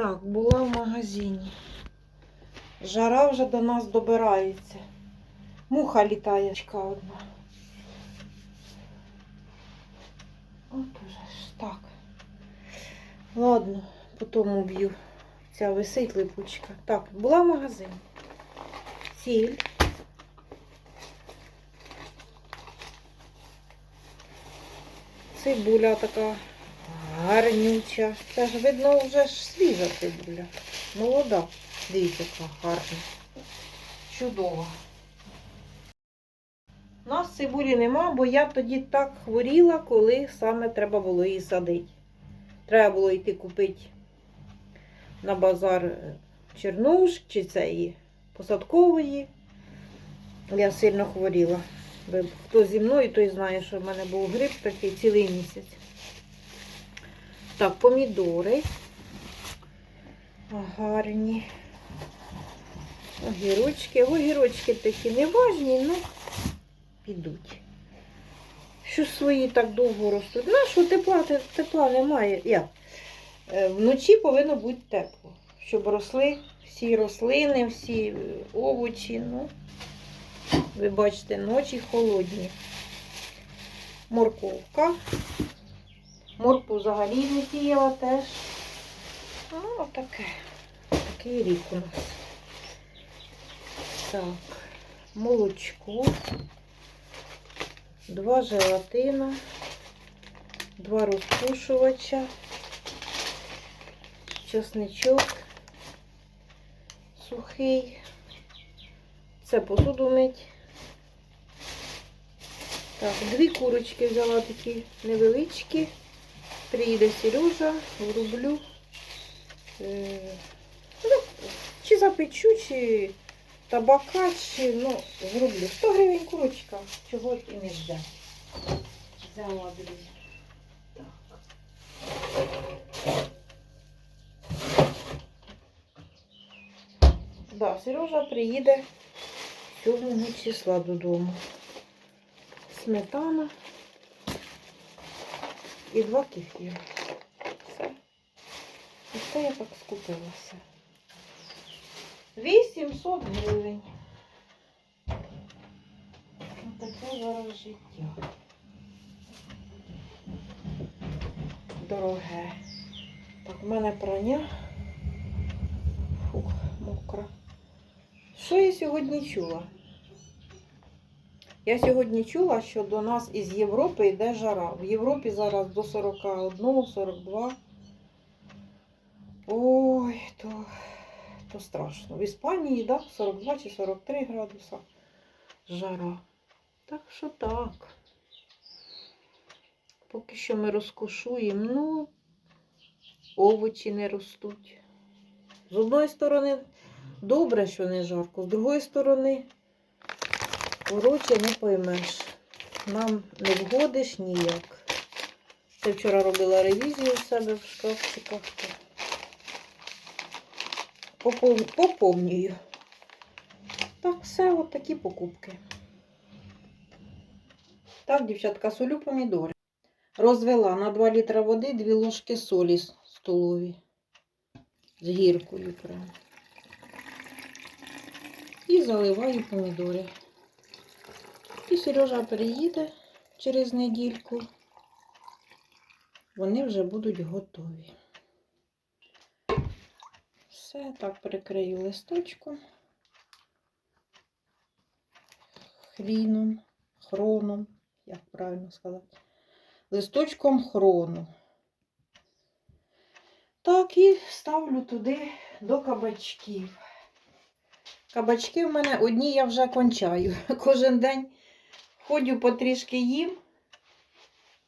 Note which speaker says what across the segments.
Speaker 1: Так, була в магазині. Жара вже до нас добирається. Муха літає одна. От уже ж так. Ладно, потім уб'ю. Ця висить липучка. Так, була в магазині. Сіль. Цибуля така гарнюча. Це ж видно вже ж свіжа цибуля. Молода. Дивіться, яка гарна. Чудова. У нас цибулі нема, бо я тоді так хворіла, коли саме треба було її садити. Треба було йти купити на базар е, чернуш чи цієї посадкової. Я сильно хворіла. Хто зі мною, той знає, що в мене був грип такий цілий місяць. Так, помідори. Гарні. Огірочки. Огірочки такі неважні, ну підуть. Що свої так довго ростуть. Що тепла, тепла немає. Як? Е, Вночі повинно бути тепло, щоб росли всі рослини, всі е, овочі. Ну, ви бачите, ночі холодні. Морковка. Морку взагалі не сіяла теж. Ну, отаке. Такий рік у нас. Так, молочко, два желатина, два розпушувача, чесничок сухий. Це посуду мить. Так, дві курочки взяла такі невеличкі. Приїде Сережа, врублю. Е, ну, чи запечу, чи табака, чи ну, зроблю. 100 гривень курочка, чого і не взяти. Взяла дві. Так. Сережа приїде 7 числа додому. Сметана і два кефіри. Все. І це я так скупилася. 800 гривень. Таке зараз життя. Дороге. Так, в мене прання. Фух, мокро. Що я сьогодні чула? Я сьогодні чула, що до нас із Європи йде жара. В Європі зараз до 41, 42. Ой, то, то страшно. В Іспанії, да, 42 чи 43 градуса жара. Так що так. Поки що ми розкошуємо, ну, овочі не ростуть. З одної сторони, добре, що не жарко, з другої сторони, коротше, не поймеш. Нам не вгодиш ніяк. Я вчора робила ревізію у себе в шкафчиках. Поповнюю. Так, все, от такі покупки. Так, дівчатка, солю помідори. Розвела на 2 літра води 2 ложки солі столові. З гіркою прямо. І заливаю помідори. І Сережа приїде через недільку. Вони вже будуть готові. Все, так прикрию листочком. Хріном, хроном, як правильно сказати. Листочком хрону. Так, і ставлю туди до кабачків. Кабачки в мене одні я вже кончаю. Кожен день ходю потрішки їм.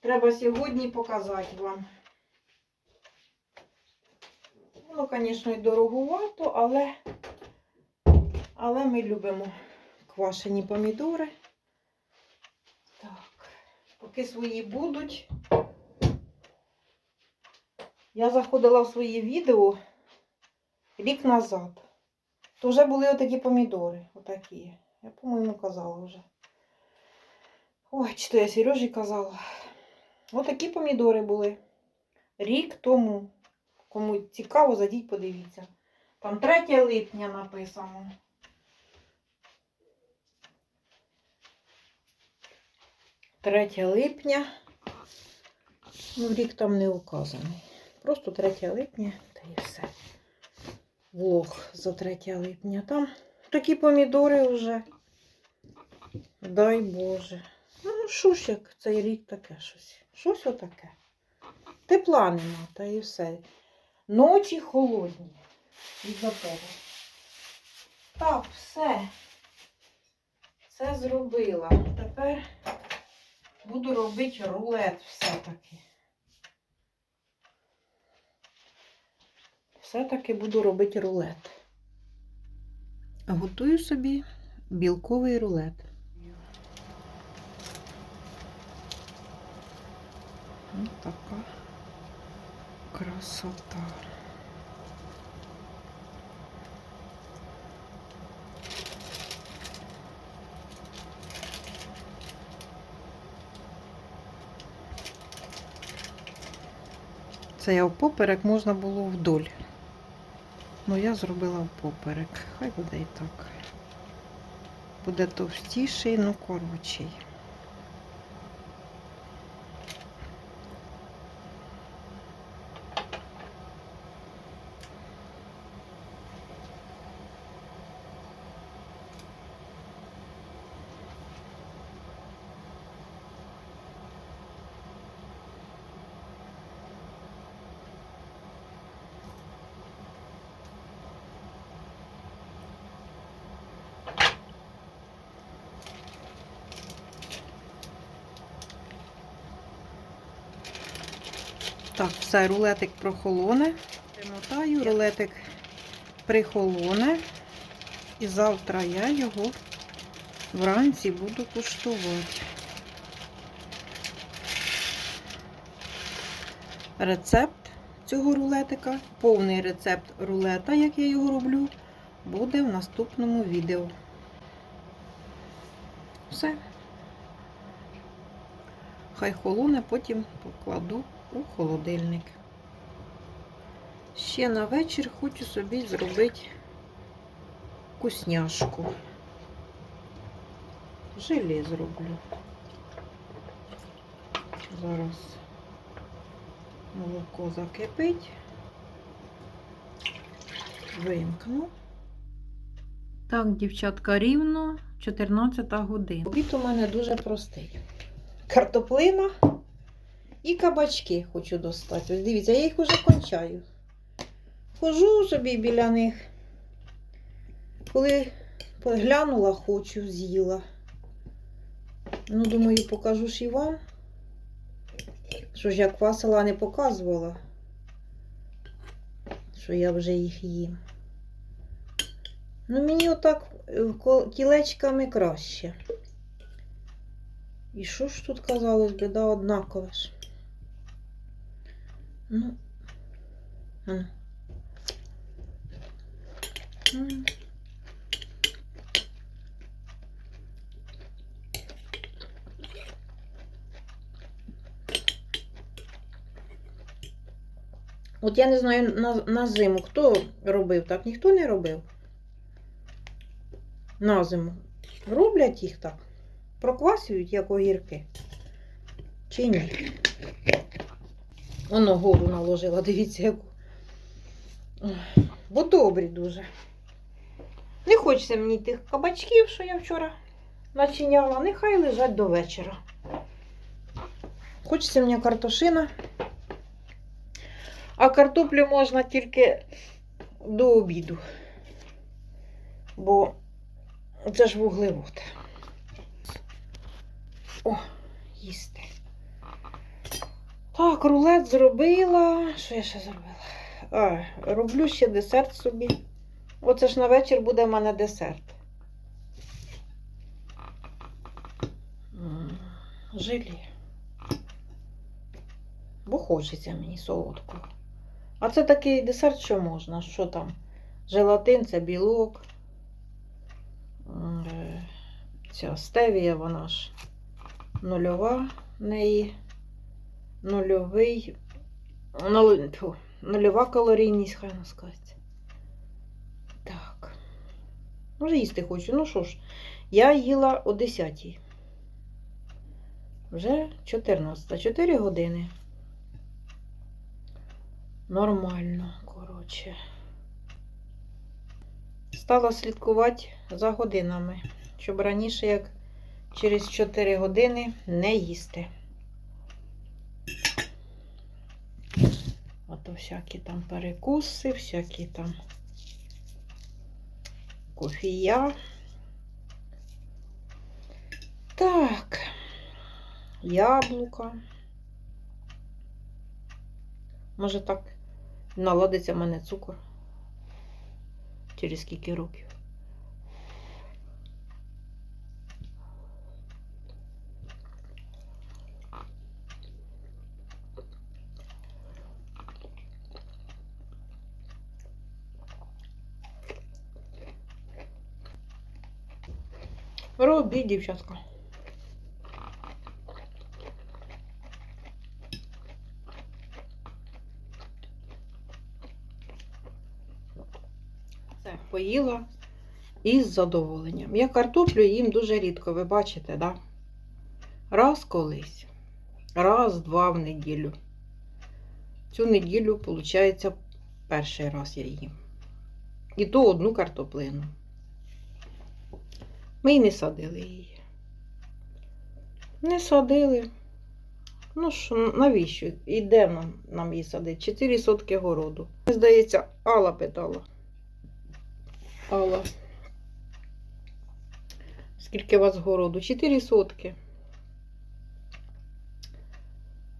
Speaker 1: Треба сьогодні показати вам. Воно, звісно, і дорогувато, але, але ми любимо квашені помідори. Так, поки свої будуть. Я заходила в свої відео рік назад. То вже були отакі помідори. Отакі. Я, по-моєму, казала вже. Ой, чи то я Сережі казала. Отакі помідори були. Рік тому. Кому цікаво, зайдіть, подивіться. Там 3 липня написано. Третє липня. Ну, рік там не указаний. Просто 3 липня та і все. Влог за 3 липня. Там такі помідори вже. Дай Боже. Ну, що ж як цей рік таке щось. Щось отаке. Тепла нема, та і все. Ночі холодні. Із-за того. Так, все. Все зробила. Тепер буду робити рулет все-таки. Все-таки буду робити рулет. Готую собі білковий рулет. Ось така красота. Це я впоперек можна було вдоль. Ну я зробила впоперек. Хай буде і так. Буде товстіший, ну коротший. Так, все, рулетик прохолоне. Примотаю, рулетик прихолоне. І завтра я його вранці буду куштувати. Рецепт цього рулетика, повний рецепт рулета, як я його роблю, буде в наступному відео. Все. Хай холоне, потім покладу у холодильник. Ще на вечір хочу собі зробити вкусняшку. Желе зроблю. Зараз молоко закипить. Вимкну. Так, дівчатка, рівно 14 година. Обід у мене дуже простий. Картоплина і кабачки хочу достати. Ось дивіться, я їх уже кончаю. Хожу собі біля них. Коли поглянула, хочу, з'їла. Ну, думаю, покажу ж і вам. Що ж я квасила не показувала, що я вже їх їм. Ну, мені отак е, кілечками краще. І що ж тут казалось би, да, однакове ж. Ну. От я не знаю на, на зиму, хто робив так? Ніхто не робив. На зиму. Роблять їх так. Проквасюють, як огірки. Чи ні? Воно гору наложила, дивіться, яку. Бо добрі дуже. Не хочеться мені тих кабачків, що я вчора начиняла. Нехай лежать до вечора. Хочеться мені картошина. А картоплю можна тільки до обіду. Бо це ж вуглевод. О, їсти. Так, рулет зробила. Що я ще зробила? А, роблю ще десерт собі. Оце ж на вечір буде в мене десерт. Желе. Бо хочеться мені солодкого. А це такий десерт, що можна. Що там? Желатин, це білок. Е, Ця стевія, вона ж нульова неї. Нульовий. Ну, тьфу, Нульова калорійність, хай не скажеться. Так. Може, їсти хочу. Ну що ж, я їла о 10 Вже 14. 4 години. Нормально, коротше. Стала слідкувати за годинами, щоб раніше, як через 4 години, не їсти. Ото всякі там перекуси, всякі там кофія. Так, яблука. Може так наладиться в мене цукор через скільки років. Робіть, дівчатка. Все, поїла із задоволенням. Я картоплю їм дуже рідко, ви бачите, да? Раз колись, раз-два в неділю. Цю неділю, виходить, перший раз я їм. І то одну картоплину. Ми й не садили її. Не садили. Ну що, навіщо? І нам, нам її садити? Чотири сотки городу. Мені Здається, Алла питала. Алла. Скільки у вас городу? Чотири сотки.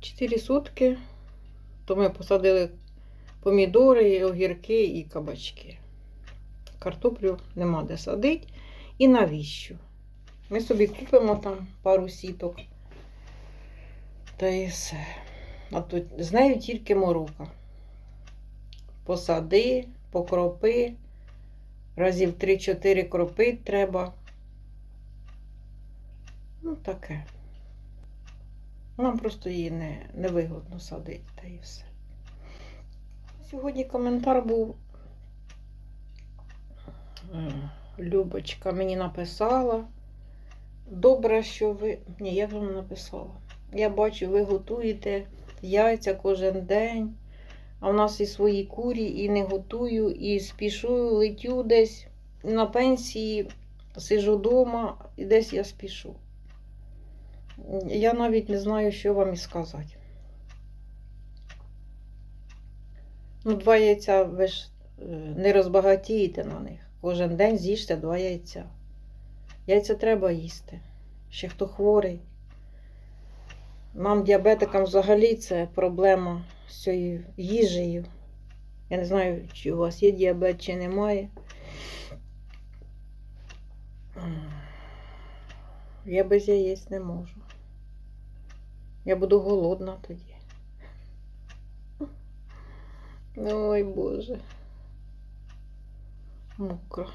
Speaker 1: Чотири сотки. То ми посадили помідори, огірки і кабачки. Картоплю нема де садити. І навіщо? Ми собі купимо там пару сіток. Та і все. А тут з нею тільки морока. Посади, покропи, разів 3-4 кропити треба. Ну, таке. Нам просто її не, невигодно садити, та і все. Сьогодні коментар був. Любочка мені написала. Добре, що ви. Ні, я вам написала. Я бачу, ви готуєте яйця кожен день. А в нас і свої курі, і не готую, і спішу, летю десь на пенсії, сижу вдома, і десь я спішу. Я навіть не знаю, що вам і сказати. Ну, два яйця ви ж е, не розбагатієте на них. Кожен день з'їжте два яйця. Яйця треба їсти. Ще хто хворий. Нам, діабетикам, взагалі це проблема з цією їжею. Я не знаю, чи у вас є діабет, чи немає. Я без яєць не можу. Я буду голодна тоді. Ой, Боже. Мокро.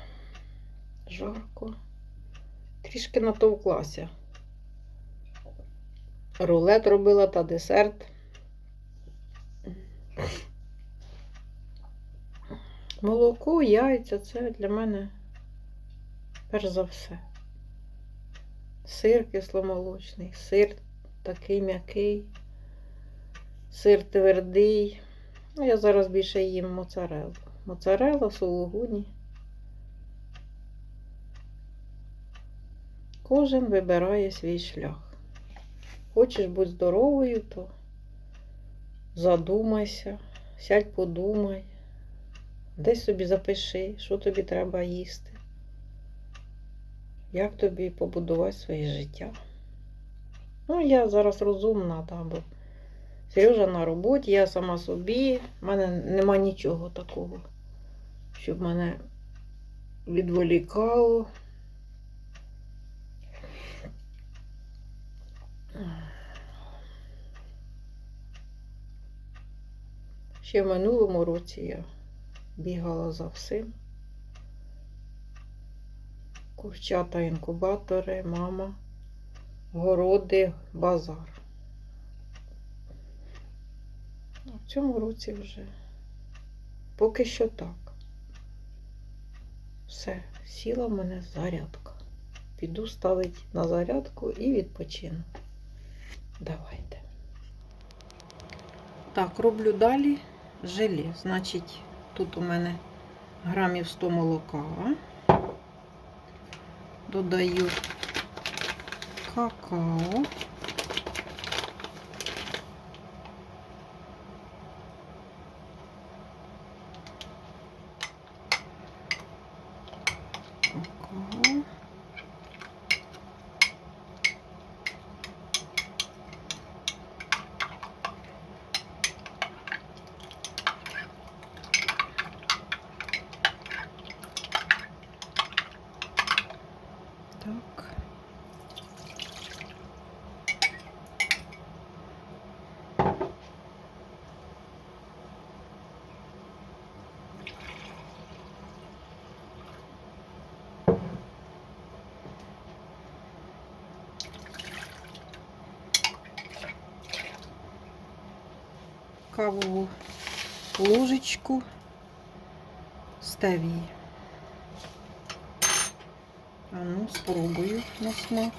Speaker 1: Жарко. Трішки натовклася. Рулет робила та десерт. Молоко, яйця це для мене перш за все. Сир кисломолочний, сир такий м'який, сир твердий. Ну, я зараз більше їм моцарелу. Моцарела, сулугуні. Кожен вибирає свій шлях. Хочеш бути здоровою, то задумайся, сядь подумай, десь собі запиши, що тобі треба їсти, як тобі побудувати своє життя. Ну, я зараз розумна, та, бо Сережа на роботі, я сама собі, в мене нема нічого такого, щоб мене відволікало. Ще в минулому році я бігала за всім. Курчата, інкубатори, мама, городи, базар. А В цьому році вже Поки що так. Все, сіла в мене зарядка. Піду ставити на зарядку і відпочину. Давайте. Так, роблю далі желе. Значить, тут у мене грамів 100 молока. Додаю какао. Так. Кавову ложечку стевії. А ну, спробую на смак.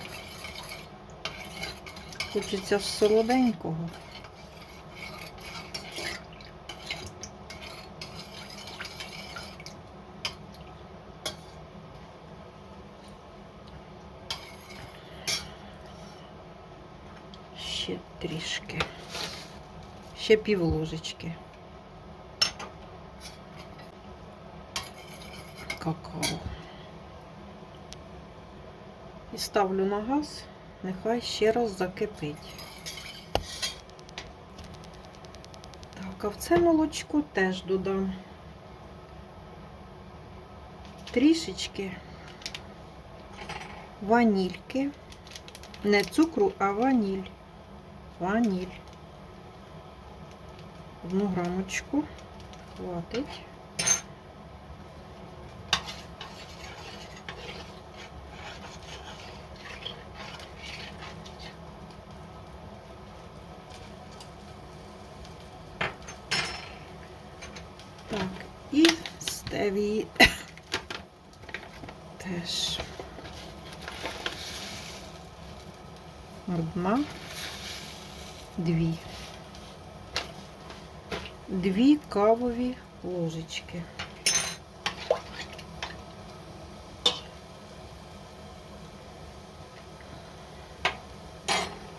Speaker 1: Хочеться солоденького. Ще трішки. Ще пів ложечки. Какао. І ставлю на газ, нехай ще раз закипить. Так, а в це молочко теж додам трішечки ванільки. Не цукру, а ваніль. Ваніль. Одну грамочку. Хватить. Так, і стевії теж одна, дві. Дві кавові ложечки.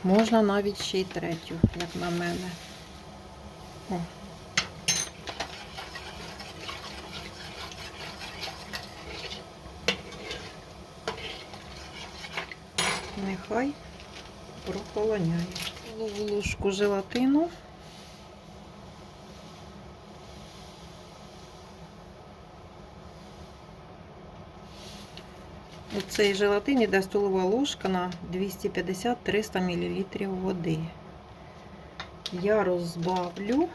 Speaker 1: Можна навіть ще й третю, як на мене. О. Нехай прохолоняє. Столову ложку желатину. Цей желатин іде столова ложка на 250-300 мл води. Я розбавлю,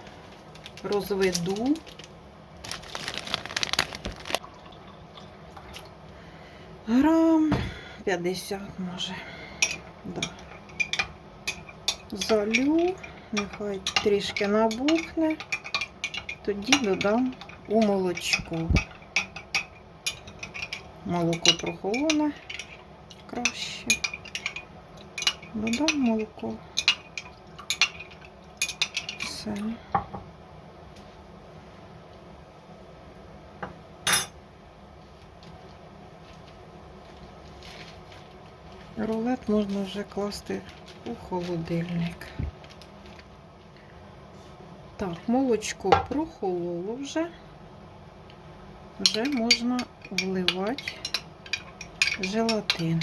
Speaker 1: розведу. Грам 50 може. Да. Залю, нехай трішки набухне, тоді додам у молочко. Молоко прохолоне краще. Додам молоко. Все. Рулет можна вже класти у холодильник. Так, молочко прохололо вже. Вже можна вливати желатин.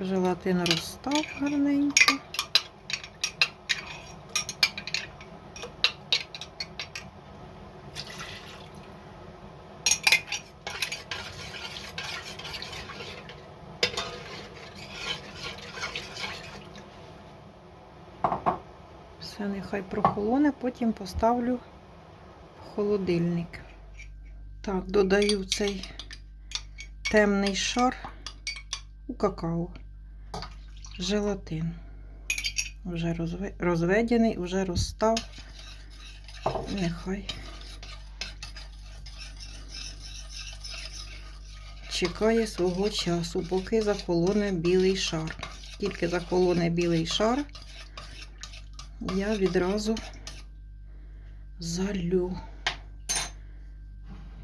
Speaker 1: Желатин розстав гарненько. Все нехай прохолоне, потім поставлю в холодильник. Так, додаю цей темний шар у какао, желатин. Вже розведений, вже розстав. Нехай чекає свого часу, поки заколоне білий шар. Тільки заколоне білий шар, я відразу залю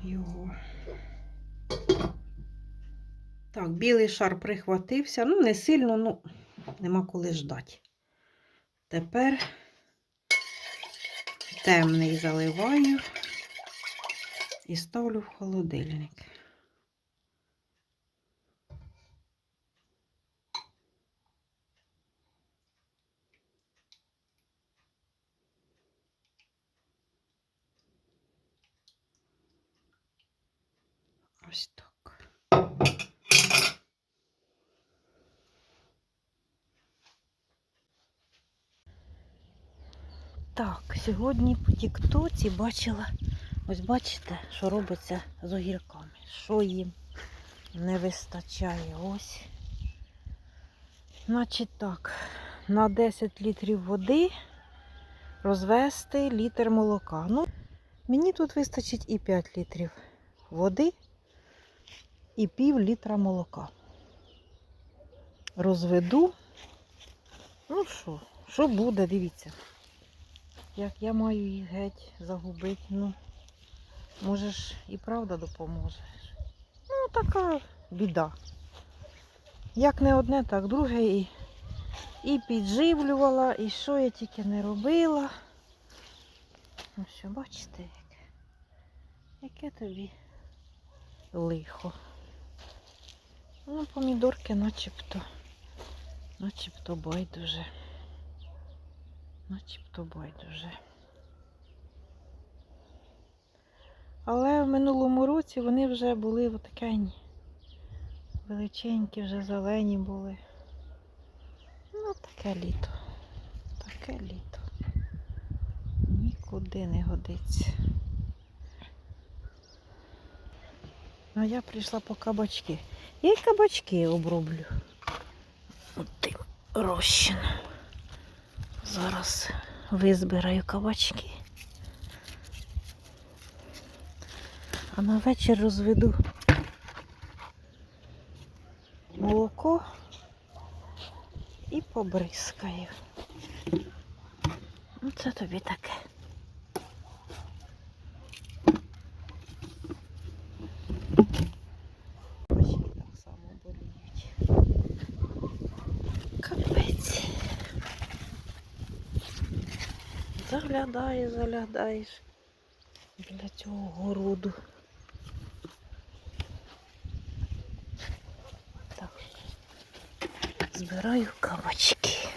Speaker 1: його. Так, білий шар прихватився. Ну, не сильно, ну, нема коли ждати. Тепер темний заливаю і ставлю в холодильник. Ось так. Так, сьогодні по Тіктоці бачила, ось бачите, що робиться з огірками. Що їм не вистачає. Ось. Значить так, на 10 літрів води розвести літр молока. Ну, мені тут вистачить і 5 літрів води і пів літра молока. Розведу. Ну що, що буде, дивіться. Як я маю їх геть загубити, ну, може ж і правда допоможе. Ну, така біда. Як не одне, так друге і, і підживлювала, і що я тільки не робила. Ну що, бачите, яке, яке тобі лихо. Ну, помідорки начебто, начебто байдуже. Начебто байдуже. Але в минулому році вони вже були отакені. Величенькі, вже зелені були. Ну, таке літо. Таке літо. Нікуди не годиться. Ну, я прийшла по кабачки. Я й кабачки оброблю. От тим розчином. Зараз визбираю кабачки. А на вечір розведу молоко і побризкаю. Ну, це тобі таке. Кабачки так само боліють. Капець. Заглядаєш, заглядаєш для цього городу. Так, збираю кабачки.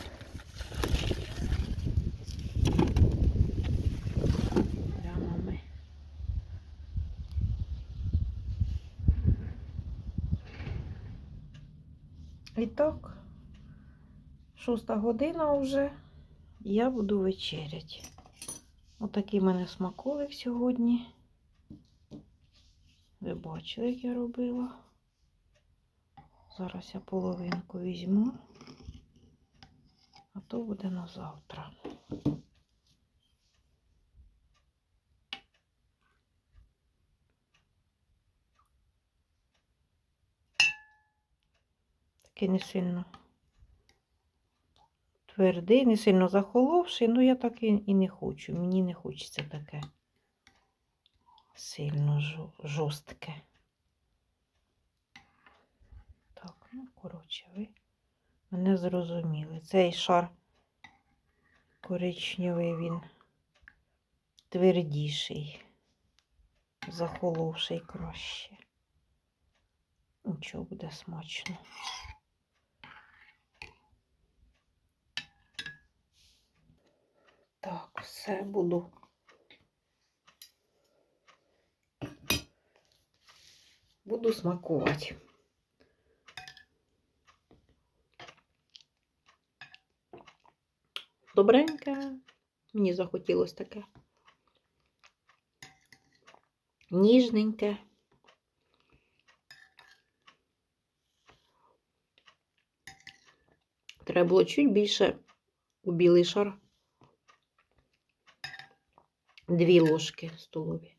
Speaker 1: І так, шоста година вже. Я буду вечеряти. Отакий в мене смаколик сьогодні. Ви бачили, як я робила. Зараз я половинку візьму, а то буде на завтра. Такий не сильно твердий, не сильно захоловший, ну я так і, не хочу. Мені не хочеться таке сильно жо- жорстке. Так, ну, коротше, ви мене зрозуміли. Цей шар коричневий, він твердіший, захоловший краще. Нічого буде смачно. Все буду. Буду смакувати. Добреньке. Мені захотілося таке. Ніжненьке. Треба було чуть більше у білий шар. Дві ложки столові.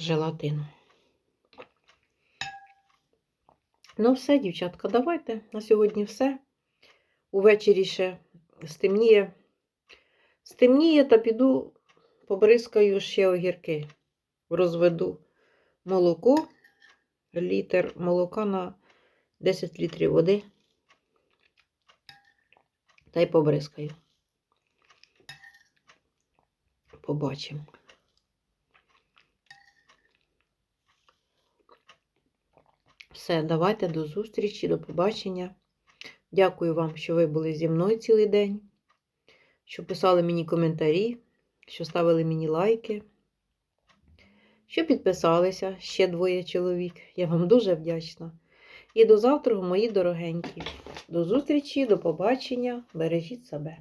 Speaker 1: желатину. Ну, все, дівчатка, давайте. На сьогодні все. Увечері ще стемніє. Стемніє та піду побризкаю ще огірки. Розведу молоко, літр молока на 10 літрів води. Та й побризкаю. Побачимо. Все, давайте до зустрічі, до побачення. Дякую вам, що ви були зі мною цілий день, що писали мені коментарі, що ставили мені лайки, що підписалися ще двоє чоловік. Я вам дуже вдячна. І до завтра, мої дорогенькі. До зустрічі, до побачення. Бережіть себе.